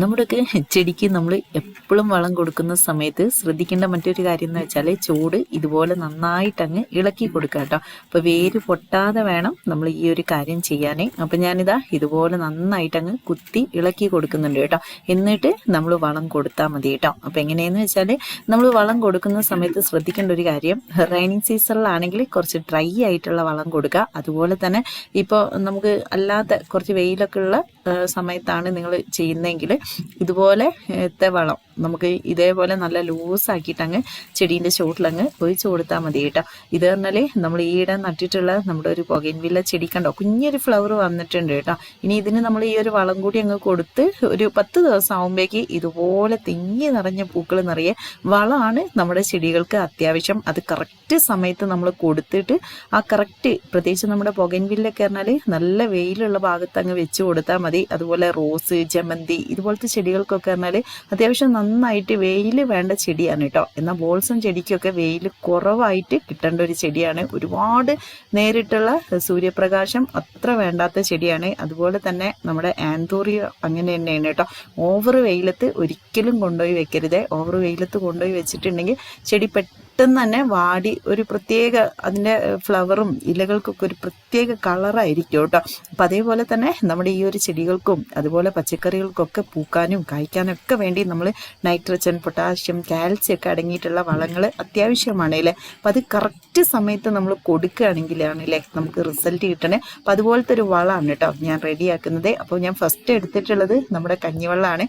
നമ്മുടെയൊക്കെ ചെടിക്ക് നമ്മൾ എപ്പോഴും വളം കൊടുക്കുന്ന സമയത്ത് ശ്രദ്ധിക്കേണ്ട മറ്റൊരു കാര്യം എന്ന് വെച്ചാൽ ചൂട് ഇതുപോലെ നന്നായിട്ട് അങ്ങ് ഇളക്കി കൊടുക്കുക കേട്ടോ. അപ്പോൾ വേര് പൊട്ടാതെ വേണം നമ്മൾ ഈ ഒരു കാര്യം ചെയ്യാനേ. അപ്പം ഞാനിതാ ഇതുപോലെ നന്നായിട്ട് അങ്ങ് കുത്തി ഇളക്കി കൊടുക്കുന്നുണ്ട് കേട്ടോ. എന്നിട്ട് നമ്മൾ വളം കൊടുത്താൽ മതി കേട്ടോ. അപ്പം എങ്ങനെയെന്ന് വെച്ചാൽ നമ്മൾ വളം കൊടുക്കുന്ന സമയത്ത് ശ്രദ്ധിക്കേണ്ട ഒരു കാര്യം റൈനിങ് സീസണിലാണെങ്കിൽ കുറച്ച് ഡ്രൈ ആയിട്ടുള്ള വളം കൊടുക്കുക. അതുപോലെ തന്നെ ഇപ്പോൾ നമുക്ക് അല്ലാത്ത കുറച്ച് വെയിലൊക്കെ ഉള്ള സമയത്താണ് നിങ്ങൾ ചെയ്യുന്നതെങ്കിൽ ഇതുപോലെ ത്തെ വളം. നമുക്ക് ഇതേപോലെ നല്ല ലൂസാക്കിയിട്ട് അങ്ങ് ചെടീന്റെ ചുവട്ടിലങ്ങ് ഒഴിച്ച് കൊടുത്താൽ മതി കേട്ടോ. ഇത് പറഞ്ഞാൽ നമ്മൾ ഈയിടെ നട്ടിട്ടുള്ള നമ്മുടെ ഒരു പുകയിൻവില്ല ചെടി കണ്ടോ? കുഞ്ഞൊരു ഫ്ലവർ വന്നിട്ടുണ്ട് കേട്ടോ. ഇനി ഇതിന് നമ്മൾ ഈ ഒരു വളം കൂടി അങ്ങ് കൊടുത്ത് ഒരു പത്ത് ദിവസം ആകുമ്പോഴേക്ക് ഇതുപോലെ തിങ്ങി നിറഞ്ഞ പൂക്കൾ നിറയെ വളമാണ് നമ്മുടെ ചെടികൾക്ക് അത്യാവശ്യം. അത് കറക്റ്റ് സമയത്ത് നമ്മൾ കൊടുത്തിട്ട് ആ കറക്റ്റ് പ്രത്യേകിച്ച് നമ്മുടെ പുകയിൻവില്ലൊക്കെ പറഞ്ഞാൽ നല്ല വെയിലുള്ള ഭാഗത്ത് അങ്ങ് വെച്ച് കൊടുത്താൽ മതി. അതുപോലെ റോസ് ജമന്തി ഇതുപോലത്തെ ചെടികൾക്കൊക്കെ പറഞ്ഞാൽ അത്യാവശ്യം നന്നായിട്ട് വെയിൽ വേണ്ട ചെടിയാണ് കേട്ടോ. എന്നാൽ ബോൾസം ചെടിക്കൊക്കെ വെയിൽ കുറവായിട്ട് കിട്ടേണ്ട ഒരു ചെടിയാണ്. ഒരുപാട് നേരിട്ടുള്ള സൂര്യപ്രകാശം അത്ര വേണ്ടാത്ത ചെടിയാണ്. അതുപോലെ തന്നെ നമ്മുടെ ആൻതോറിയ അങ്ങനെ തന്നെയാണ് കേട്ടോ. ഓവർ വെയിലത്ത് ഒരിക്കലും കൊണ്ടുപോയി വെക്കരുത്. ഓവർ വെയിലത്ത് കൊണ്ടുപോയി വെച്ചിട്ടുണ്ടെങ്കിൽ ചെടി പെട്ടെന്ന് തന്നെ വാടി ഒരു പ്രത്യേക അതിന്റെ ഫ്ലവറും ഇലകൾക്കൊക്കെ ഒരു പ്രത്യേക കളറായിരിക്കും കേട്ടോ. അപ്പം അതേപോലെ തന്നെ നമ്മുടെ ഈ ഒരു ചെടികൾക്കും അതുപോലെ പച്ചക്കറികൾക്കൊക്കെ പൂക്കാനും കായ്ക്കാനും ഒക്കെ വേണ്ടി നമ്മൾ നൈട്രജൻ പൊട്ടാഷ്യം കാൽസ്യം ഒക്കെ അടങ്ങിയിട്ടുള്ള വളങ്ങൾ അത്യാവശ്യമാണ് അല്ലേ? അപ്പം അത് കറക്റ്റ് സമയത്ത് നമ്മൾ കൊടുക്കുകയാണെങ്കിലാണ് അല്ലേ നമുക്ക് റിസൾട്ട് കിട്ടണേ. അപ്പം അതുപോലത്തെ ഒരു വളമാണ് കേട്ടോ ഞാൻ റെഡിയാക്കുന്നത് അപ്പോൾ ഞാൻ ഫസ്റ്റ് എടുത്തിട്ടുള്ളത് നമ്മുടെ കഞ്ഞിവെള്ളമാണ്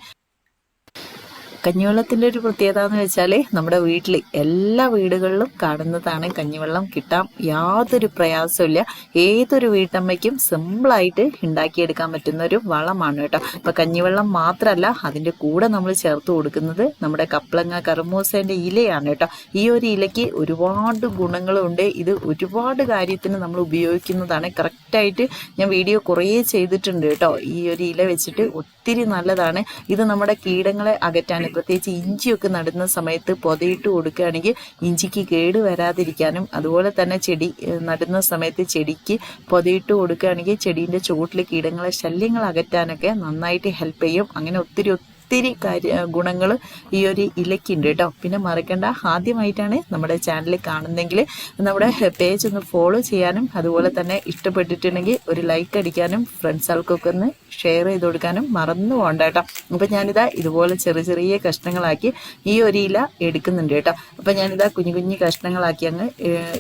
കഞ്ഞിവെള്ളത്തിന്റെ ഒരു പ്രത്യേകത എന്ന് വെച്ചാൽ നമ്മുടെ വീട്ടിൽ എല്ലാ വീടുകളിലും കാണുന്നതാണ് കഞ്ഞിവെള്ളം. കിട്ടാൻ യാതൊരു പ്രയാസമില്ല ഏതൊരു വീട്ടമ്മയ്ക്കും സിമ്പിളായിട്ട് ഉണ്ടാക്കിയെടുക്കാൻ പറ്റുന്ന ഒരു വളമാണ് കേട്ടോ. അപ്പം കഞ്ഞിവെള്ളം മാത്രമല്ല അതിന്റെ കൂടെ നമ്മൾ ചേർത്ത് കൊടുക്കുന്നത് നമ്മുടെ കപ്പളങ്ങ കറുമൂസേന്റെ ഇലയാണ് കേട്ടോ. ഈ ഒരു ഇലയ്ക്ക് ഒരുപാട് ഗുണങ്ങളുണ്ട്. ഇത് ഒരുപാട് കാര്യത്തിന് നമ്മൾ ഉപയോഗിക്കുന്നതാണ്. കറക്റ്റായിട്ട് ഞാൻ വീഡിയോ കുറേ ചെയ്തിട്ടുണ്ട് കേട്ടോ. ഈ ഒരു ഇല വെച്ചിട്ട് ഒത്തിരി നല്ലതാണ്. ഇത് നമ്മുടെ കീടങ്ങളെ അകറ്റാൻ പ്രത്യേകിച്ച് ഇഞ്ചിയൊക്കെ നടുന്ന സമയത്ത് പൊതയിട്ട് കൊടുക്കുകയാണെങ്കിൽ ഇഞ്ചിക്ക് കേട് വരാതിരിക്കാനും അതുപോലെ തന്നെ ചെടി നടുന്ന സമയത്ത് ചെടിക്ക് പൊതയിട്ട് കൊടുക്കുകയാണെങ്കിൽ ചെടീന്റെ ചുവട്ടിൽ കീടങ്ങളെ ശല്യങ്ങൾ അകറ്റാനൊക്കെ നന്നായിട്ട് ഹെൽപ്പ് ചെയ്യും. അങ്ങനെ ഒത്തിരി ഒത്തിരി കാര്യ ഗുണങ്ങൾ ഈ ഒരു ഇലയ്ക്കുണ്ട് കേട്ടോ പിന്നെ മറക്കണ്ട ആദ്യമായിട്ടാണ് നമ്മുടെ ചാനൽ കാണുന്നതെങ്കിൽ നമ്മുടെ പേജ് ഒന്ന് ഫോളോ ചെയ്യാനും അതുപോലെ തന്നെ ഇഷ്ടപ്പെട്ടിട്ടുണ്ടെങ്കിൽ ഒരു ലൈക്ക് അടിക്കാനും ഫ്രണ്ട്സുകൾക്കൊക്കെ ഒന്ന് ഷെയർ ചെയ്ത് കൊടുക്കാനും മറന്നു പോകണ്ട കേട്ടോ അപ്പം ഞാനിതാ ഇതുപോലെ ചെറിയ ചെറിയ കഷ്ണങ്ങളാക്കി ഈ ഒരു ഇല എടുക്കുന്നുണ്ട് കേട്ടോ അപ്പം ഞാനിതാ കുഞ്ഞു കുഞ്ഞു കഷ്ണങ്ങളാക്കി അങ്ങ്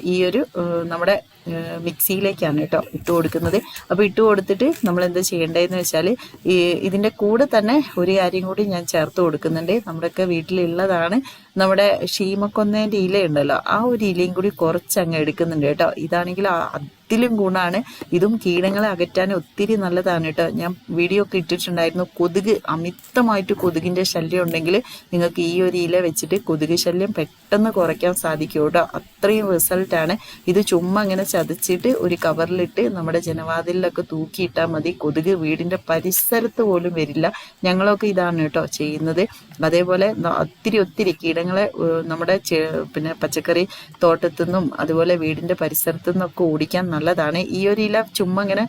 ഈ ഒരു നമ്മുടെ മിക്സിയിലേക്കാണ് കേട്ടോ ഇട്ട് കൊടുക്കുന്നത്. അപ്പോൾ ഇട്ട് കൊടുത്തിട്ട് നമ്മൾ എന്താ ചെയ്യേണ്ടതെന്ന് വെച്ചാൽ ഈ ഇതിന്റെ കൂടെ തന്നെ ഒരു കാര്യം കൂടി ഞാൻ ചേർത്ത് കൊടുക്കുന്നുണ്ട്. നമ്മുടെയൊക്കെ വീട്ടിലുള്ളതാണ് നമ്മുടെ ഷീമക്കൊന്നേന്റെ ഇല ഉണ്ടല്ലോ ആ ഒരു ഇലയും കൂടി കുറച്ച് അങ്ങ് എടുക്കുന്നുണ്ട് കേട്ടോ. ഇതാണെങ്കിൽ അതിലും ഗുണമാണ് ഇതും കീടങ്ങളെ അകറ്റാൻ ഒത്തിരി നല്ലതാണ് കേട്ടോ. ഞാൻ വീഡിയോ ഒക്കെ ഇട്ടിട്ടുണ്ടായിരുന്നു. കൊതുക് അമിതമായിട്ട് കൊതുകിന്റെ ശല്യം ഉണ്ടെങ്കിൽ നിങ്ങൾക്ക് ഈ ഒരു ഇല വെച്ചിട്ട് കൊതുക് ശല്യം പെട്ടെന്ന് കുറയ്ക്കാൻ സാധിക്കും കേട്ടോ. അത്രയും റിസൾട്ടാണ് ഇത് ചുമ്മാ അങ്ങനെ ചതച്ചിട്ട് ഒരു കവറിലിട്ട് നമ്മുടെ ജനവാതിലൊക്കെ തൂക്കിയിട്ടാൽ മതി. കൊതുക് വീടിന്റെ പരിസരത്ത് പോലും വരില്ല. ഞങ്ങളൊക്കെ ഇതാണ് കേട്ടോ ചെയ്യുന്നത്. അതേപോലെ ഒത്തിരി ഒത്തിരി കീടങ്ങളെ നമ്മുടെ പിന്നെ പച്ചക്കറി തോട്ടത്തു നിന്നും അതുപോലെ വീടിന്റെ പരിസരത്തു നിന്നൊക്കെ ഓടിക്കാൻ നല്ലതാണ്. ഈ ഒരു ഇല ചുമ്മാ ഇങ്ങനെ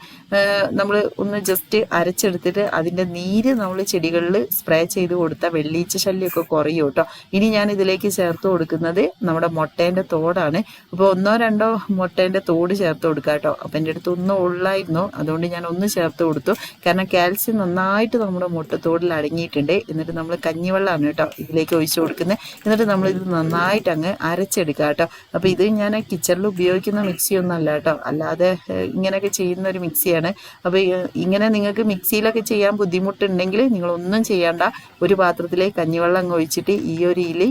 നമ്മൾ ഒന്ന് ജസ്റ്റ് അരച്ചെടുത്തിട്ട് അതിന്റെ നീര് നമ്മൾ ചെടികളിൽ സ്പ്രേ ചെയ്ത് കൊടുത്താൽ വെള്ളീച്ച ശല്യമൊക്കെ കുറയും കേട്ടോ. ഇനി ഞാൻ ഇതിലേക്ക് ചേർത്ത് കൊടുക്കുന്നത് നമ്മുടെ മുട്ടേന്റെ തോടാണ്. അപ്പോൾ ഒന്നോ രണ്ടോ മുട്ടേന്റെ തോട് ചേർത്ത് കൊടുക്കുക കേട്ടോ. അപ്പം എന്റെ അടുത്ത് ഒന്നും ഉള്ളായിരുന്നു. അതുകൊണ്ട് ഞാൻ ഒന്ന് ചേർത്ത് കൊടുത്തു. കാരണം കാൽസ്യം നന്നായിട്ട് നമ്മുടെ മുട്ടത്തോടിൽ അടങ്ങിയിട്ടുണ്ട്. എന്നിട്ട് നമ്മൾ കഞ്ഞിവെള്ളമാണ് കേട്ടോ ഇതിലേക്ക് ഒഴിച്ചു കൊടുക്കുന്നത് എന്നിട്ട് നമ്മൾ ഇത് നന്നായിട്ട് അങ്ങ് അരച്ചെടുക്കുക കേട്ടോ. അപ്പോൾ ഇത് ഞാൻ കിച്ചണിൽ ഉപയോഗിക്കുന്ന മിക്സി ഒന്നും അല്ല കേട്ടോ. അല്ലാതെ ഇങ്ങനെയൊക്കെ ചെയ്യുന്ന ഒരു മിക്സിയാണ് അപ്പോൾ ഇങ്ങനെ നിങ്ങൾക്ക് മിക്സിയിലൊക്കെ ചെയ്യാൻ ബുദ്ധിമുട്ടുണ്ടെങ്കിൽ നിങ്ങളൊന്നും ചെയ്യേണ്ട. ഒരു പാത്രത്തിലേക്ക് കഞ്ഞിവെള്ളം അങ്ങ് ഒഴിച്ചിട്ട് ഈ ഒരു ഇലി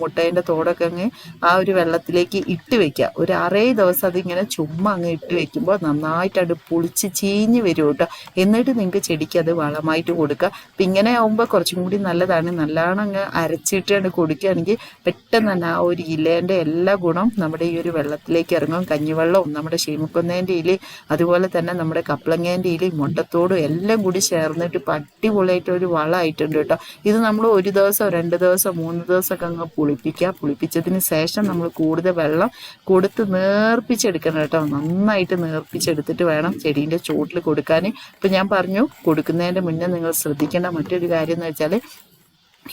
മുട്ടേന്റെ തോടൊക്കെ അങ്ങ് ആ ഒരു വെള്ളത്തിലേക്ക് ഇട്ട് വെക്കുക. ഒരു അറേ ദിവസം അതിങ്ങനെ ചുമ്മാ അങ്ങ് ഇട്ട് വെക്കുമ്പോൾ നന്നായിട്ട് അത് പുളിച്ച് ചീഞ്ഞ് വരും കേട്ടോ. എന്നിട്ട് നിങ്ങൾക്ക് ചെടിക്ക് അത് വളമായിട്ട് കൊടുക്കുക. അപ്പം ഇങ്ങനെ ആകുമ്പോൾ കുറച്ചും കൂടി നല്ലതാണ്. നല്ലോണം അങ്ങ് അരച്ചിട്ടാണ് കൊടുക്കുകയാണെങ്കിൽ പെട്ടെന്ന് തന്നെ ആ ഒരു ഇലേന്റെ എല്ലാ ഗുണം നമ്മുടെ ഈ ഒരു വെള്ളത്തിലേക്ക് ഇറങ്ങും. കഞ്ഞിവെള്ളവും നമ്മുടെ ശീമക്കൊന്നേന്റെ ഇല അതുപോലെ തന്നെ നമ്മുടെ കപ്ലങ്ങേന്റെ ഇലി മുട്ടത്തോടും എല്ലാം കൂടി ചേർന്നിട്ട് പട്ടിപൊളിയായിട്ട് ഒരു വളമായിട്ടുണ്ട് കേട്ടോ. ഇത് നമ്മൾ ഒരു ദിവസം രണ്ട് ദിവസം മൂന്ന് ദിവസമൊക്കെ അങ്ങ് പുളിപ്പിക്കുക. പുളിപ്പിച്ചതിന് ശേഷം നമ്മൾ കൂടുതൽ വെള്ളം കൊടുത്ത് നേർപ്പിച്ചെടുക്കണം കേട്ടോ. നന്നായിട്ട് നേർപ്പിച്ചെടുത്തിട്ട് വേണം ചെടീന്റെ ചോട്ടിൽ കൊടുക്കാൻ ഇപ്പം ഞാൻ പറഞ്ഞു കൊടുക്കുന്നതിന്റെ മുന്നേ നിങ്ങൾ ശ്രദ്ധിക്കേണ്ട മറ്റൊരു കാര്യം എന്ന് വെച്ചാൽ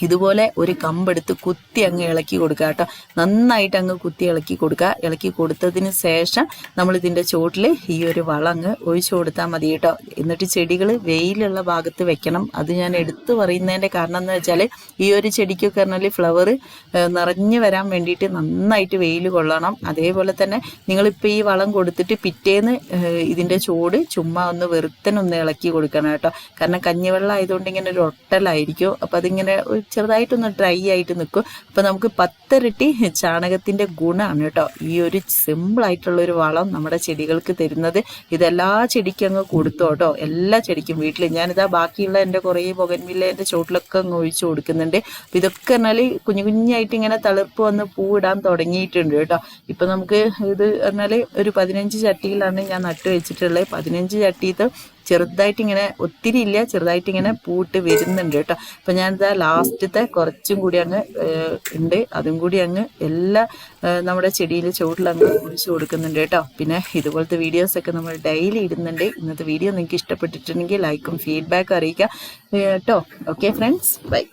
ഇതുപോലെ ഒരു കമ്പെടുത്ത് കുത്തി അങ്ങ് ഇളക്കി കൊടുക്കുക കേട്ടോ. നന്നായിട്ട് അങ്ങ് കുത്തി ഇളക്കി കൊടുക്കുക. ഇളക്കി കൊടുത്തതിന് ശേഷം നമ്മൾ ഇതിന്റെ ചോട്ടിൽ ഈ ഒരു വളം അങ്ങ് ഒഴിച്ചു കൊടുത്താൽ മതി കേട്ടോ. എന്നിട്ട് ചെടികൾ വെയിലുള്ള ഭാഗത്ത് വെക്കണം. അത് ഞാൻ എടുത്തു പറയുന്നതിന്റെ കാരണം എന്ന് വെച്ചാൽ ഈ ഒരു ചെടിക്കൊക്കെ പറഞ്ഞാൽ ഫ്ലവർ നിറഞ്ഞു വരാൻ വേണ്ടിയിട്ട് നന്നായിട്ട് വെയിൽ കൊള്ളണം. അതേപോലെ തന്നെ നിങ്ങളിപ്പോൾ ഈ വളം കൊടുത്തിട്ട് പിറ്റേന്ന് ഇതിന്റെ ചോട് ചുമ്മാ ഒന്ന് വെറുത്തനൊന്ന് ഇളക്കി കൊടുക്കണം കേട്ടോ. കാരണം കഞ്ഞിവെള്ളം ആയതുകൊണ്ട് ഇങ്ങനെ ഒരു ഒട്ടലായിരിക്കും. അപ്പം അതിങ്ങനെ ചെറുതായിട്ടൊന്ന് ഡ്രൈ ആയിട്ട് നിൽക്കും. അപ്പോൾ നമുക്ക് പത്തിരട്ടി ചാണകത്തിന്റെ ഗുണമാണ് കേട്ടോ. ഈ ഒരു ഒരു വളം നമ്മുടെ ചെടികൾക്ക് തരുന്നത്. ഇതെല്ലാ ചെടിക്കും അങ്ങ് കൊടുത്തോ കേട്ടോ. എല്ലാ ചെടിക്കും വീട്ടിൽ ഞാനിതാ ബാക്കിയുള്ള എന്റെ കുറേ ബൊഗൻവില്ല എന്റെ ചോട്ടിലൊക്കെ അങ്ങ് ഒഴിച്ചു കൊടുക്കുന്നുണ്ട്. അപ്പോൾ ഇതൊക്കെ പറഞ്ഞാൽ കുഞ്ഞു കുഞ്ഞായിട്ട് ഇങ്ങനെ തളിർപ്പ് വന്ന് പൂവിടാൻ തുടങ്ങിയിട്ടുണ്ട് കേട്ടോ. ഇപ്പം നമുക്ക് ഇത് പറഞ്ഞാൽ ഒരു പതിനഞ്ച് ചട്ടിയിലാണ് ഞാൻ നട്ടു വെച്ചിട്ടുള്ളത്. പതിനഞ്ച് ചട്ടിയിട്ട് ചെറുതായിട്ട് ഇങ്ങനെ ഒത്തിരി ഇല്ല ചെറുതായിട്ട് ഇങ്ങനെ പൂട്ട് വരുന്നുണ്ട് കേട്ടോ. അപ്പം ഞാനിതാ ലാസ്റ്റത്തെ കുറച്ചും കൂടി അങ്ങ് ഉണ്ട്. അതും കൂടി അങ്ങ് എല്ലാ നമ്മുടെ ചെടിയിൽ ചുവട്ടിൽ അങ്ങ് ഒഴിച്ചു കൊടുക്കുന്നുണ്ട് കേട്ടോ. പിന്നെ ഇതുപോലത്തെ വീഡിയോസൊക്കെ നമ്മൾ ഡെയിലി ഇടുന്നുണ്ട്. ഇന്നത്തെ വീഡിയോ നിങ്ങൾക്ക് ഇഷ്ടപ്പെട്ടിട്ടുണ്ടെങ്കിൽ ലൈക്കും ഫീഡ്ബാക്കും അറിയിക്കുക കേട്ടോ ഓക്കെ ഫ്രണ്ട്സ്. ബൈ.